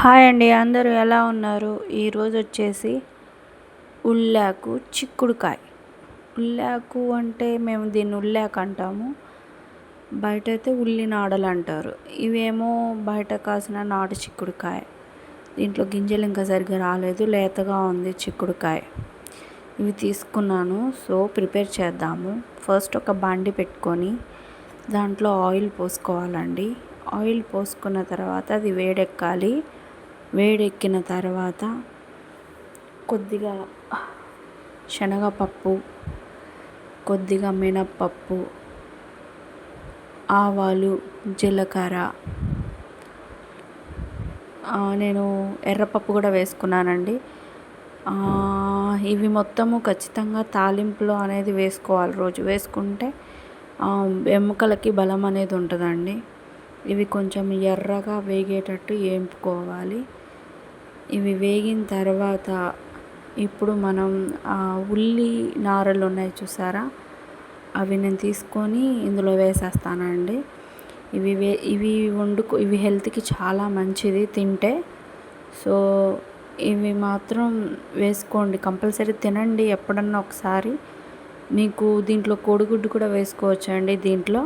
Hi అండి అందరూ ఎలా ఉన్నారు? ఈరోజు వచ్చేసి ఉల్లాకు చిక్కుడుకాయ. ఉల్లాకు అంటే మేము దీన్ని ఉల్లాకు అంటాము. బయట అయితే ఉల్లి నాడలు అంటారు. ఇవేమో బయట కాసిన నాటు చిక్కుడుకాయ. దీంట్లో గింజలు ఇంకా సరిగ్గా రాలేదు లేతగా ఉంది చిక్కుడుకాయ. ఇవి తీసుకున్నాను సో ప్రిపేర్ చేద్దాము. ఫస్ట్ ఒక బండి పెట్టుకొని దాంట్లో ఆయిల్ పోసుకోవాలండి. ఆయిల్ పోసుకున్న తర్వాత అది వేడెక్కాలి. వేడెక్కిన తర్వాత కొద్దిగా శనగపప్పు కొద్దిగా మినప్పప్పు ఆవాలు జీలకర్ర. నేను ఎర్రపప్పు కూడా వేసుకున్నానండి. ఇవి మొత్తము ఖచ్చితంగా తాలింపులో అనేది వేసుకోవాలి రోజు. వేసుకుంటే ఎముకలకి బలం అనేది ఉంటుందండి. ఇవి కొంచెం ఎర్రగా వేగేటట్టు వేపుకోవాలి ఇవి వేగిన తర్వాత ఇప్పుడు మనం ఉల్లి నారలు ఉన్నాయి చూసారా? అవి నేను తీసుకొని ఇందులో వేసేస్తానండి. ఇవి వే ఇవి వండుకు ఇవి హెల్త్కి చాలా మంచిది తింటే. సో ఇవి మాత్రం వేసుకోండి. కంపల్సరీ తినండి ఎప్పుడన్నా ఒకసారి. మీకు దీంట్లో కోడిగుడ్డు కూడా వేసుకోవచ్చండి దీంట్లో.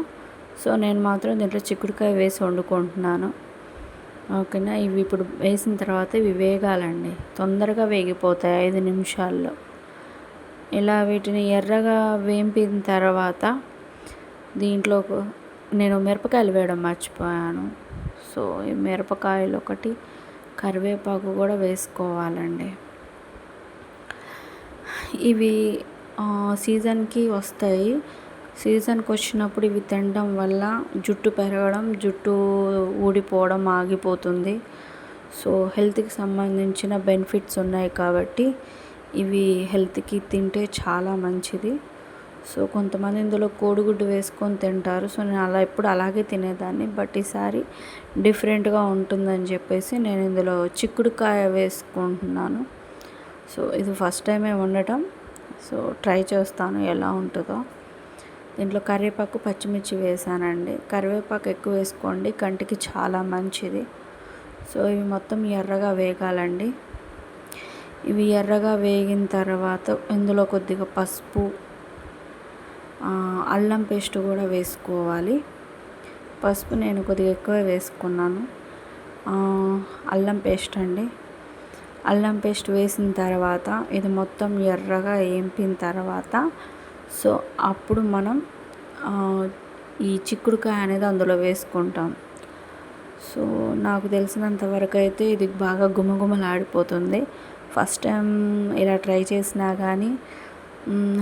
సో నేను మాత్రం దీంట్లో చిక్కుడుకాయ వేసి వండుకుంటున్నాను. ఓకేనా? ఇవి ఇప్పుడు వేసిన తర్వాత ఇవి వేగాలండి. తొందరగా వేగిపోతాయి ఐదు నిమిషాల్లో. ఇలా వీటిని ఎర్రగా వేంపిన తర్వాత దీంట్లో నేను మిరపకాయలు వేయడం మర్చిపోయాను. సో ఈ మిరపకాయలు ఒకటి కరివేపాకు కూడా వేసుకోవాలండి. ఇవి సీజన్కి వస్తాయి. సీజన్కి వచ్చినప్పుడు ఇవి తినడం వల్ల జుట్టు పెరగడం జుట్టు ఊడిపోవడం ఆగిపోతుంది. సో హెల్త్కి సంబంధించిన బెనిఫిట్స్ ఉన్నాయి కాబట్టి ఇవి హెల్త్కి తింటే చాలా మంచిది. సో కొంతమంది ఇందులో కోడిగుడ్డు వేసుకొని తింటారు. సో నేను అలా ఎప్పుడు అలాగే తినేదాన్ని. బట్ ఈసారి డిఫరెంట్గా ఉంటుందని చెప్పేసి నేను ఇందులో చిక్కుడుకాయ వేసుకుంటున్నాను. సో ఇది ఫస్ట్ టైమే వండటం. సో ట్రై చేస్తాను ఎలా ఉంటుందో. దీంట్లో కరివేపాకు పచ్చిమిర్చి వేసానండి. కరివేపాకు ఎక్కువ వేసుకోండి. కంటికి చాలా మంచిది. సో ఇవి మొత్తం ఎర్రగా వేగాలండి. ఇవి ఎర్రగా వేగిన తర్వాత ఇందులో కొద్దిగా పసుపు అల్లం పేస్ట్ కూడా వేసుకోవాలి. పసుపు నేను కొద్దిగా ఎక్కువ వేసుకున్నాను. అల్లం పేస్ట్ అండి. అల్లం పేస్ట్ వేసిన తర్వాత ఇది మొత్తం ఎర్రగా వేపిన తర్వాత సో అప్పుడు మనం ఈ చిక్కుడుకాయ అనేది అందులో వేసుకుంటాం. సో నాకు తెలిసినంత వరకు అయితే ఇది బాగా గుమగుమలాడిపోతుంది. ఫస్ట్ టైం ఇలా ట్రై చేసినా కానీ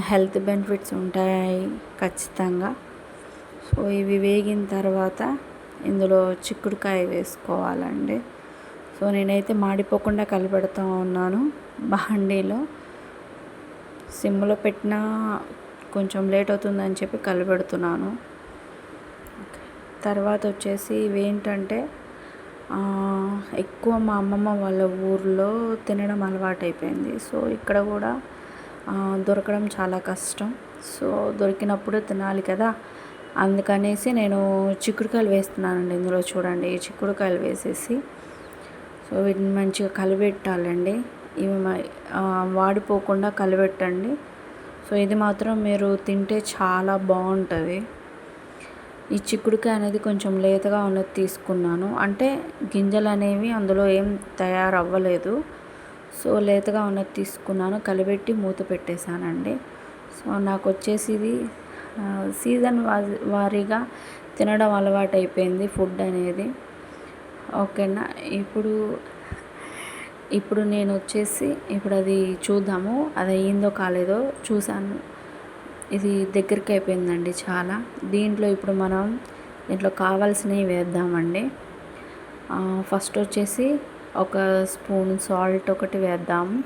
హెల్త్ బెనిఫిట్స్ ఉంటాయి ఖచ్చితంగా. సో ఇవి వేగిన తర్వాత ఇందులో చిక్కుడుకాయ వేసుకోవాలండి. సో నేనైతే మాడిపోకుండా కలిపెడుతూ ఉన్నాను. బాండీలో సిమ్లో పెట్టిన కొంచెం లేట్ అవుతుందని చెప్పి కలిపెడుతున్నాను తర్వాత వచ్చేసి ఇవేంటంటే ఎక్కువ మా అమ్మమ్మ వాళ్ళ ఊర్లో తినడం అలవాటైపోయింది. సో ఇక్కడ కూడా దొరకడం చాలా కష్టం. సో దొరికినప్పుడు తినాలి కదా. అందుకనేసి నేను చిక్కుడుకాయలు వేస్తున్నానండి ఇందులో చూడండి. చిక్కుడుకాయలు వేసేసి సో వీటిని మంచిగా కలిపెట్టాలండి ఇవి వాడిపోకుండా కలిపెట్టండి సో ఇది మాత్రం మీరు తింటే చాలా బాగుంటుంది. ఈ చిక్కుడుకాయ అనేది కొంచెం లేతగా ఉన్నది తీసుకున్నాను. అంటే గింజలు అనేవి అందులో ఏం తయారవ్వలేదు. సో లేతగా ఉన్నది తీసుకున్నాను. కలిపెట్టి మూత పెట్టేశానండి. సో నాకు వచ్చేసి ఇది సీజన్ వారీగా తినడం అలవాటు అయిపోయింది ఫుడ్ అనేది. ఓకేనా? ఇప్పుడు ఇప్పుడు నేను వచ్చేసి ఇప్పుడు అది చూద్దాము. అది అయ్యిందో కాలేదో చూసాను ఇది దగ్గరికి అయిపోయిందండి చాలా. దీంట్లో ఇప్పుడు మనం దీంట్లో కావాల్సినవి వేద్దామండి. ఫస్ట్ వచ్చేసి ఒక స్పూన్ సాల్ట్ ఒకటి వేద్దాము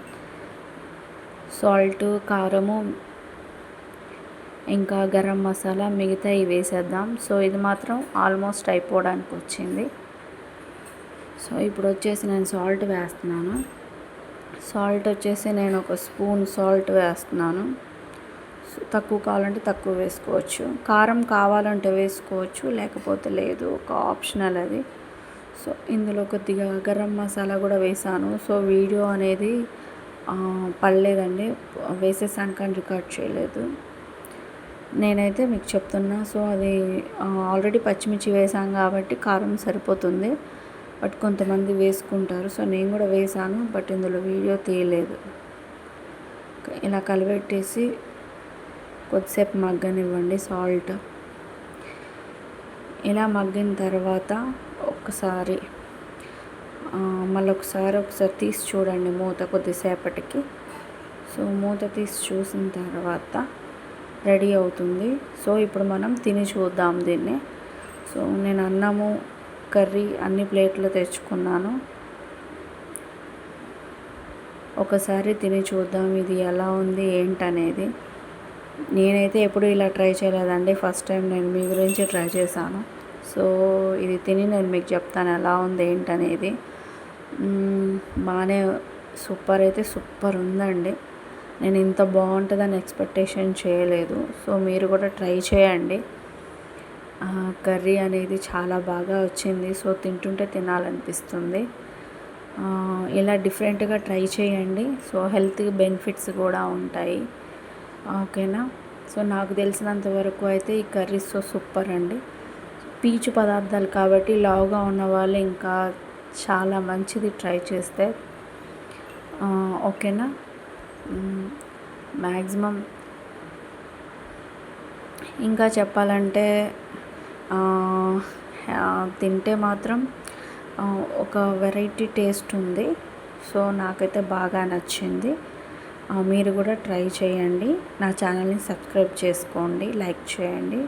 సాల్ట్ కారము ఇంకా గరం మసాలా మిగతా ఇవి వేసేద్దాం. సో ఇది మాత్రం ఆల్మోస్ట్ అయిపోవడానికి వచ్చింది సో ఇప్పుడు వచ్చేసి నేను సాల్ట్ వేస్తున్నాను. సాల్ట్ వచ్చేసి నేను ఒక స్పూన్ సాల్ట్ వేస్తున్నాను. తక్కువ కావాలంటే తక్కువ వేసుకోవచ్చు. కారం కావాలంటే వేసుకోవచ్చు లేకపోతే లేదు ఒక ఆప్షనల్ అది. సో ఇందులో కొద్దిగా గరం మసాలా కూడా వేసాను. సో వీడియో అనేది పడలేదండి. వేసేసాను కానీ రికార్డ్ చేయలేదు. నేనైతే మీకు చెప్తున్నా. సో అది ఆల్రెడీ పచ్చిమిర్చి వేసాం కాబట్టి కారం సరిపోతుంది. బట్ కొంతమంది వేసుకుంటారు. సో నేను కూడా వేసాను బట్ ఇందులో వీడియో తీయలేదు. ఇలా కలిపెట్టేసి కొద్దిసేపు మగ్గనివ్వండి సాల్ట్. ఇలా మగ్గిన తర్వాత ఒకసారి మళ్ళీ ఒకసారి ఒకసారి తీసి చూడండి మూత కొద్దిసేపటికి. సో మూత తీసి చూసిన తర్వాత రెడీ అవుతుంది. సో ఇప్పుడు మనం తిని చూద్దాం దీన్ని. సో నేను అన్నము కర్రీ అన్ని ప్లేట్లు తెచ్చుకున్నాను. ఒకసారి తిని చూద్దాం ఇది ఎలా ఉంది ఏంటనేది. నేనైతే ఎప్పుడు ఇలా ట్రై చేయలేదండి. ఫస్ట్ టైం నేను మీ గురించి ట్రై చేశాను. సో ఇది తిని నేను మీకు చెప్తాను ఎలా ఉంది ఏంటనేది. బాగానే సూపర్ అయితే సూపర్ ఉందండి. నేను ఇంత బాగుంటుందని ఎక్స్పెక్టేషన్ చేయలేదు. సో మీరు కూడా ట్రై చేయండి. కర్రీ అనేది చాలా బాగా వచ్చింది. సో తింటుంటే తినాలనిపిస్తుంది. ఇలా డిఫరెంట్గా ట్రై చేయండి. సో హెల్త్ బెనిఫిట్స్ కూడా ఉంటాయి. ఓకేనా? సో నాకు తెలిసినంత వరకు అయితే ఈ కర్రీస్ సో సూపర్ అండి. పీచు పదార్థాలు కాబట్టి లావుగా ఉన్న వాళ్ళు ఇంకా చాలా మంచిది ట్రై చేస్తే. ఓకేనా? మ్యాక్సిమం ఇంకా చెప్పాలంటే తింటే మాత్రం ఒక వెరైటీ టేస్ట్ ఉంది. సో నాకైతే బాగా నచ్చింది. మీరు కూడా ట్రై చేయండి. నా ఛానల్ని సబ్స్క్రైబ్ చేసుకోండి. లైక్ చేయండి.